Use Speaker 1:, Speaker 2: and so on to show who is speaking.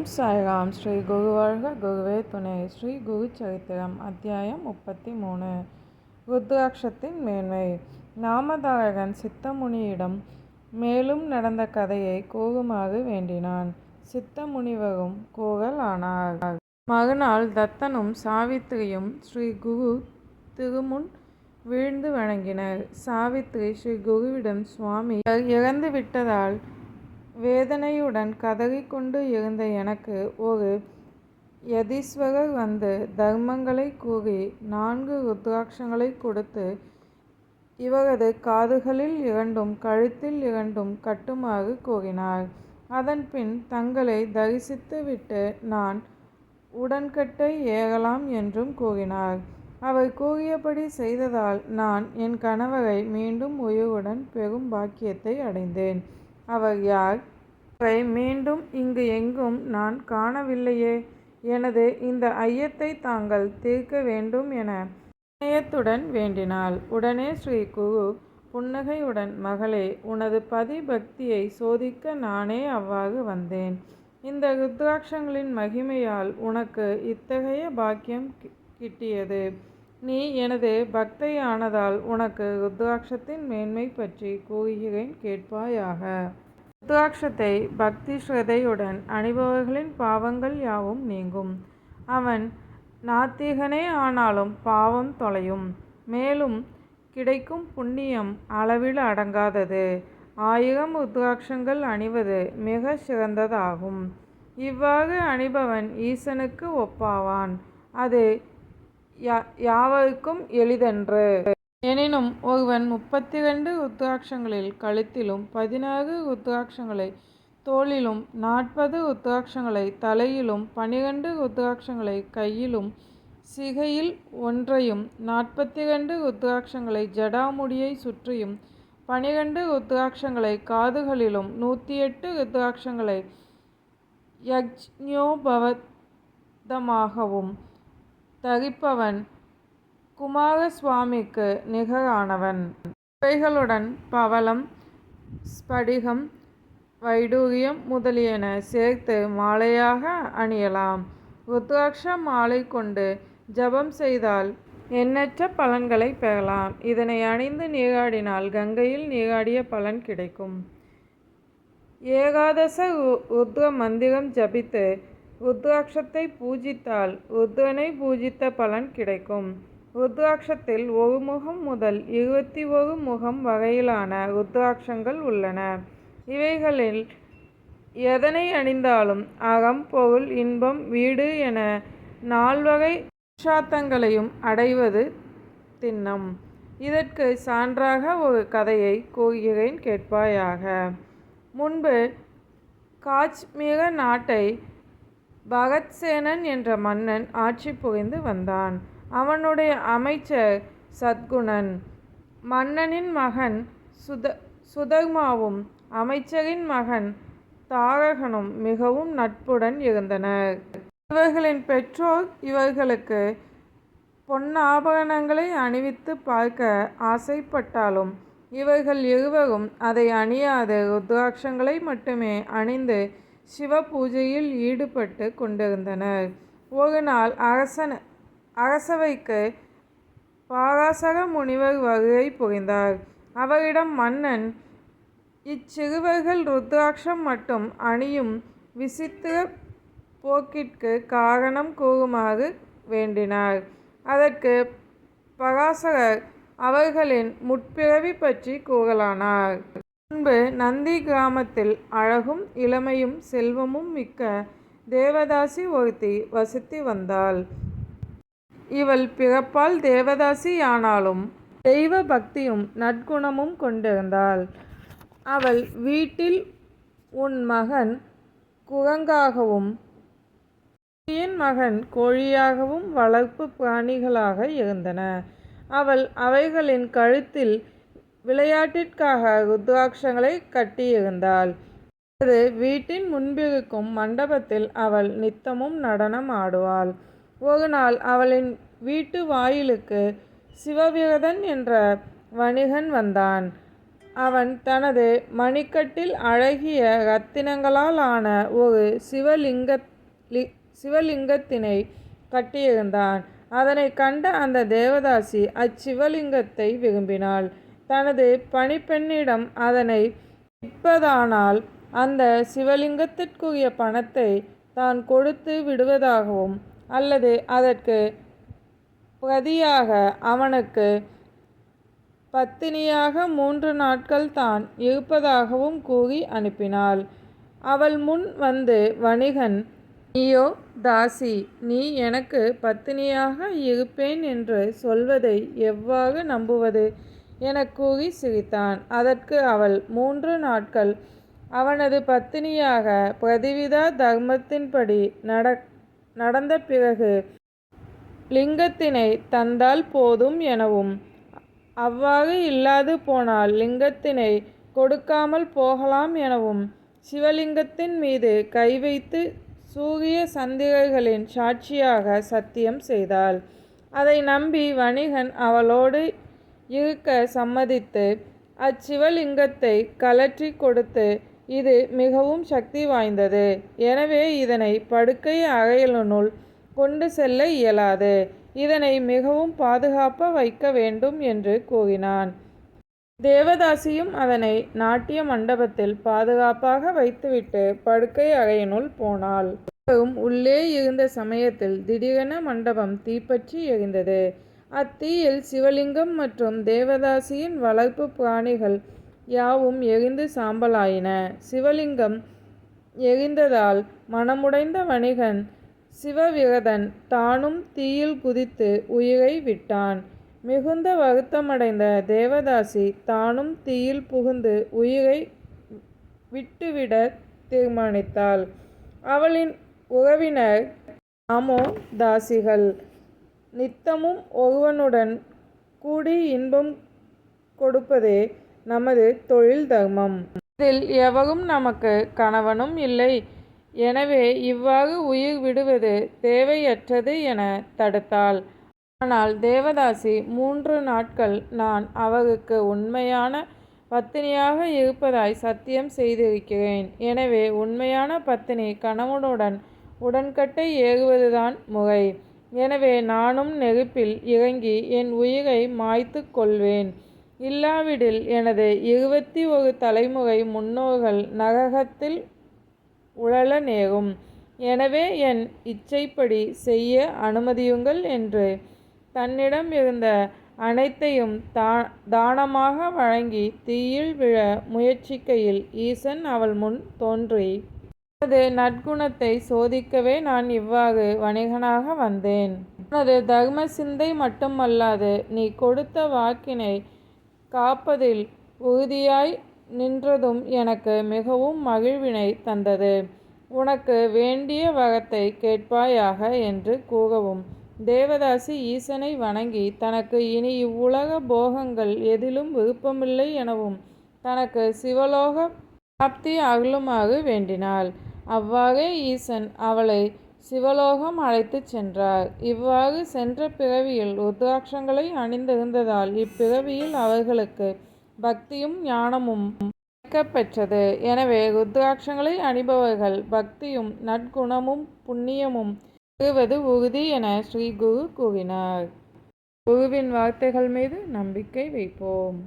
Speaker 1: ஓம் சாய்ராம். ஸ்ரீ குருவாழ்க குருவே துணை. ஸ்ரீ குரு சரித்திரம் அத்தியாயம் முப்பத்தி மூணு ருத்ராட்சத்தின் மேன்மை. நாமதாரகன் சித்தமுனியிடம் மேலும் நடந்த கதையை கூறுமாறு வேண்டினான். சித்தமுனிவரும் கூறல் ஆனார். மறுநாள் தத்தனும் சாவித்திரியும் ஸ்ரீ குரு திருமுன் வீழ்ந்து வணங்கினர். சாவித்திரி ஸ்ரீ குருவிடம் சுவாமி இறந்து விட்டதால் வேதனையுடன் கதறிக்கொண்டு இருந்த எனக்கு ஒரு யதீஸ்வரர் வந்து தர்மங்களை கூறி நான்கு ருத்ராட்சங்களை கொடுத்து இவரது காதுகளில் இரண்டும் கழுத்தில் இரண்டும் கட்டுமாறு கூறினார். அதன்பின் தங்களை தரிசித்துவிட்டு நான் உடன்கட்டை ஏறலாம் என்றும் கூறினார். அவர் கூறியபடி செய்ததால் நான் என் கணவரை மீண்டும் உயிருடன் பெரும் பாக்கியத்தை அடைந்தேன். அவர் யார் அவரை மீண்டும் இங்கு எங்கும் நான் காணவில்லையே எனது இந்த ஐயத்தை தாங்கள் தீர்க்க வேண்டும் என இணையத்துடன் வேண்டினாள். உடனே ஸ்ரீ குரு புன்னகையுடன் மகளே உனது பதி பக்தியை சோதிக்க நானே அவ்வாறு வந்தேன். இந்த ருத்ராட்சங்களின் மகிமையால் உனக்கு இத்தகைய பாக்கியம் கிட்டியது. நீ எனது பக்தையானதால் உனக்கு ருத்ராட்சத்தின் மேன்மை பற்றி கூறுகிறேன் கேட்பாயாக. ருத்ராட்சத்தை பக்தி ஸ்ரதையுடன் அணிபவர்களின் பாவங்கள் யாவும் நீங்கும். அவன் நாத்திகனே ஆனாலும் பாவம் தொலையும். மேலும் கிடைக்கும் புண்ணியம் அளவில் அடங்காதது. ஆயிரம் ருத்ராட்சங்கள் அணிவது மிக சிறந்ததாகும். இவ்வாறு அணிபவன் ஈசனுக்கு ஒப்பாவான். அது யாவருக்கும் எளிதன்று. எனினும் ஒருவன் முப்பத்தி ரெண்டு ருத்ராட்சங்களில் கழுத்திலும் பதினாறு ருத்ராட்சங்களை தோளிலும் நாற்பது ருத்ராட்சங்களை தலையிலும் பனிரெண்டு ருத்ராட்சங்களை கையிலும் சிகையில் ஒன்றையும் நாற்பத்தி ரெண்டு ருத்ராட்சங்களை ஜடாமுடியை சுற்றியும் பனிரெண்டு ருத்ராட்சங்களை காதுகளிலும் நூற்றி எட்டு ருத்ராட்சங்களை யஜ்ஞோபவதமாகவும் தரிப்பவன் குமாரசுவாமிக்கு நிகரானவன். இவைகளுடன் பவளம் ஸ்படிகம் வைடூரியம் முதலியன சேர்த்து மாலையாக அணியலாம். ருத்ராட்ச மாலை கொண்டு ஜபம் செய்தால் எண்ணற்ற பலன்களை பெறலாம். இதனை அணிந்து நீராடினால் கங்கையில் நீராடிய பலன் கிடைக்கும். ஏகாதச ருத்ர மந்திரம் ஜபித்து ருத்ராட்சத்தை பூஜித்தால் ருத்ரனை பூஜித்த பலன் கிடைக்கும். ருத்ராட்சத்தில் ஒரு முகம் முதல் இருபத்தி ஒரு முகம் வரையிலான ருத்ராட்சங்கள் உள்ளன. இவைகளில் எதனை அணிந்தாலும் அகம் பொருள் இன்பம் வீடு என நால்வகை சாத்தங்களையும் அடைவது திண்ணம். இதற்கு சான்றாக ஒரு கதையை கூறுகிறேன் கேட்பாயாக. முன்பு காஷ்மீர நாட்டை பகத்சேனன் என்ற மன்னன் ஆட்சி புரிந்து வந்தான். அவனுடைய அமைச்சர் சத்குணன் மன்னனின் மகன் சுத சுதர்மாவும் அமைச்சரின் மகன் தாரகனும் மிகவும் நட்புடன் இருந்தனர். இவர்களின் பெற்றோர் இவர்களுக்கு பொன்னாபரணங்களை அணிவித்து பார்க்க ஆசைப்பட்டாலும் இவர்கள் இருவரும் அதை அணியாது ருத்ராட்சங்களை மட்டுமே அணிந்து சிவ பூஜையில் ஈடுபட்டு கொண்டிருந்தனர். ஒரு நாள் அரசன் அரசவைக்கு பாராசர முனிவர் வருகை புரிந்தார். அவரிடம் மன்னன் இச்சிறுவர்கள் ருத்ராட்சம் மட்டும் அணியும் விசித்திர போக்கிற்கு காரணம் கூறுமாறு வேண்டினார். அதற்கு பராசரர் அவர்களின் முற்பிறவி பற்றி கூறலானார். முன்பு நந்தி கிராமத்தில் அழகும் இளமையும் செல்வமும் மிக்க தேவதாசி ஒருத்தி வசித்து வந்தாள். இவள் பிறப்பால் தேவதாசியானாலும் தெய்வ பக்தியும் நற்குணமும் கொண்டிருந்தாள். அவள் வீட்டில் உன் மகன் குரங்காகவும் என் மகன் கோழியாகவும் வளர்ப்பு பிராணிகளாக இருந்தன. அவள் அவைகளின் கழுத்தில் விளையாட்டிற்காக ருத்ராட்சங்களை கட்டியிருந்தாள். அது வீட்டின் முன்பிருக்கும் மண்டபத்தில் அவள் நித்தமும் நடனம் ஆடுவாள். ஒரு நாள் அவளின் வீட்டு வாயிலுக்கு சிவவிரதன் என்ற வணிகன் வந்தான் அவன் தனது மணிக்கட்டில் அழகிய இரத்தினங்களால் ஆன ஒரு சிவலிங்க சிவலிங்கத்தினை கட்டியிருந்தான். அதனைக் கண்ட அந்த தேவதாசி அச்சிவலிங்கத்தை விரும்பினாள். தனது பணிப்பெண்ணிடம் அதனை விற்பதானால் அந்த சிவலிங்கத்திற்குரிய பணத்தை தான் கொடுத்து விடுவதாகவும் அல்லது அதற்கு பிரதியாக அவனுக்கு பத்தினியாக மூன்று நாட்கள் தான் இருப்பதாகவும் கூறி அனுப்பினாள். அவள் முன் வந்து வணிகன் நீயோ தாசி நீ எனக்கு பத்தினியாக இருப்பேன் என்று சொல்வதை எவ்வாறு நம்புவது? என கூறி சிரித்தான். அதற்கு அவள் மூன்று நாட்கள் அவனது பத்தினியாக பிரதிவிதா தர்மத்தின்படி நடந்த பிறகு லிங்கத்தினை தந்தால் போதும் எனவும் அவ்வாறு இல்லாது போனால் லிங்கத்தினை கொடுக்காமல் போகலாம் எனவும் சிவலிங்கத்தின் மீது கை வைத்து சூரிய சந்திரர்களின் சாட்சியாக சத்தியம் செய்தாள். அதை நம்பி வணிகன் அவளோடு இருக்க சம்மதித்து அச்சிவலிங்கத்தை கழற்றிக் கொடுத்து இது மிகவும் சக்தி வாய்ந்தது. எனவே இதனை படுக்கை அறையினுள் கொண்டு செல்ல இயலாது. இதனை மிகவும் பாதுகாப்பாக வைக்க வேண்டும் என்று கூறினான். தேவதாசியும் அதனை நாட்டிய மண்டபத்தில் பாதுகாப்பாக வைத்துவிட்டு படுக்கை அறையினுள் போனாள். உள்ளே இருந்த சமயத்தில் திடீரென மண்டபம் தீப்பற்றி எரிந்தது. அத்தீயில் சிவலிங்கம் மற்றும் தேவதாசியின் வளர்ப்பு பிராணிகள் யாவும் எரிந்து சாம்பலாயின. சிவலிங்கம் எரிந்ததால் மனமுடைந்த வணிகன் சிவவிரதன் தானும் தீயில் குதித்து உயிரை விட்டான். மிகுந்த வருத்தமடைந்த தேவதாசி தானும் தீயில் புகுந்து உயிரை விட்டுவிட தீர்மானித்தாள். அவளின் உறவினர் நாமோ தாசிகள். நித்தமும் ஒருவனுடன் கூடி இன்பம் கொடுப்பதே நமது தொழில் தர்மம். இதில் எவரும் நமக்கு கணவனும் இல்லை. எனவே இவ்வாறு உயிர் விடுவது தேவையற்றது என தடுத்தாள். ஆனால் தேவதாசி மூன்று நாட்கள் நான் அவருக்கு உண்மையான பத்தினியாக இருப்பதாய் சத்தியம் செய்திருக்கிறேன். எனவே உண்மையான பத்தினி கணவனுடன் உடன்கட்டை ஏறுவதுதான் முறை. எனவே நானும் நெருப்பில் இறங்கி என் உயிரை மாய்த்துக் கொள்வேன். இல்லாவிடில் எனது இருபத்தி ஒரு தலைமுறை முன்னோர்கள் நரகத்தில் உழல நேரும். எனவே என் இச்சைப்படி செய்ய அனுமதியுங்கள் என்று தன்னிடம் இருந்த அனைத்தையும் தா தானமாக வழங்கி தீயில் விழ முயற்சிக்கையில் ஈசன் அவள் முன் தோன்றி உனது நற்குணத்தை சோதிக்கவே நான் இவ்வாறு வணிகனாக வந்தேன். உனது தர்ம சிந்தை மட்டுமல்லாது நீ கொடுத்த வாக்கினை காப்பதில் உறுதியாய் நின்றதும் எனக்கு மிகவும் மகிழ்வினை தந்தது. உனக்கு வேண்டிய வகத்தை கேட்பாயாக என்று கூறவும் தேவதாசி ஈசனை வணங்கி தனக்கு இனி இவ்வுலக போகங்கள் எதிலும் விருப்பமில்லை எனவும் தனக்கு சிவலோக பிராப்தி அருளுமாறு வேண்டினாள். அவ்வாறே ஈசன் அவளை சிவலோகம் அழைத்துச் சென்றார். இவ்வாறு சென்ற பிறவியில் ருத்ராட்சங்களை அணிந்திருந்ததால் இப்பிறவியில் அவர்களுக்கு பக்தியும் ஞானமும் பெற்றது. எனவே ருத்ராட்சங்களை அணிபவர்கள் பக்தியும் நற்குணமும் புண்ணியமும் பெறுவது உறுதி என ஸ்ரீ குரு கூறினார். குருவின் வார்த்தைகள் மீது நம்பிக்கை வைப்போம்.